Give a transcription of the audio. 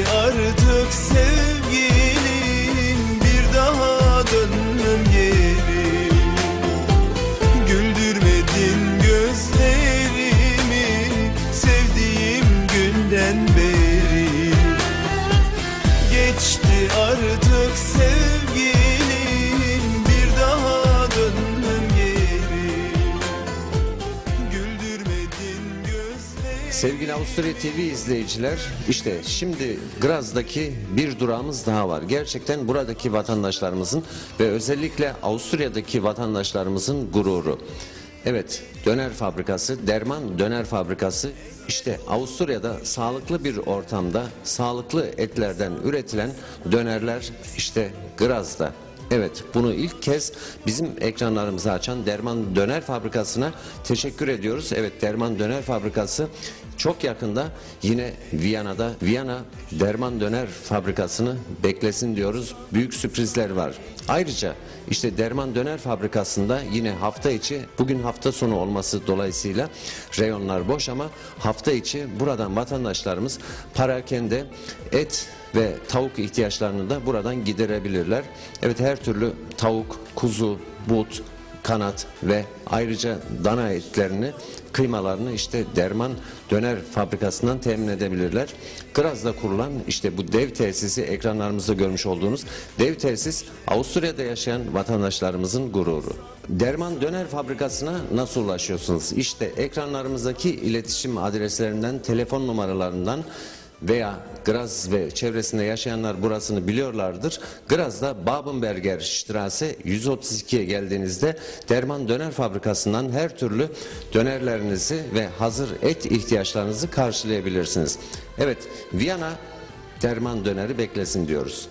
artık sev Sevgili Avusturya TV izleyiciler, işte şimdi Graz'daki bir durağımız daha var. Gerçekten buradaki vatandaşlarımızın ve özellikle Avusturya'daki vatandaşlarımızın gururu. Evet, döner fabrikası, Derman Döner Fabrikası işte Avusturya'da sağlıklı bir ortamda sağlıklı etlerden üretilen dönerler işte Graz'da. Evet bunu ilk kez bizim ekranlarımızı açan Derman Döner Fabrikası'na teşekkür ediyoruz. Evet Derman Döner Fabrikası çok yakında yine Viyana'da Viyana Derman Döner Fabrikası'nı beklesin diyoruz. Büyük sürprizler var. Ayrıca işte Derman Döner Fabrikası'nda yine hafta içi bugün hafta sonu olması dolayısıyla reyonlar boş ama hafta içi buradan vatandaşlarımız parakende et ve tavuk ihtiyaçlarını da buradan giderebilirler. Evet her türlü tavuk, kuzu, but, kanat ve ayrıca dana etlerini, kıymalarını işte Derman Döner Fabrikası'ndan temin edebilirler. Graz'da kurulan işte bu dev tesisi ekranlarımızda görmüş olduğunuz dev tesis Avusturya'da yaşayan vatandaşlarımızın gururu. Derman Döner Fabrikası'na nasıl ulaşıyorsunuz? İşte ekranlarımızdaki iletişim adreslerinden, telefon numaralarından veya Graz ve çevresinde yaşayanlar burasını biliyorlardır. Graz'da Babenberger Straße 132'ye geldiğinizde Derman Döner Fabrikası'ndan her türlü dönerlerinizi ve hazır et ihtiyaçlarınızı karşılayabilirsiniz. Evet, Viyana Derman Döneri beklesin diyoruz.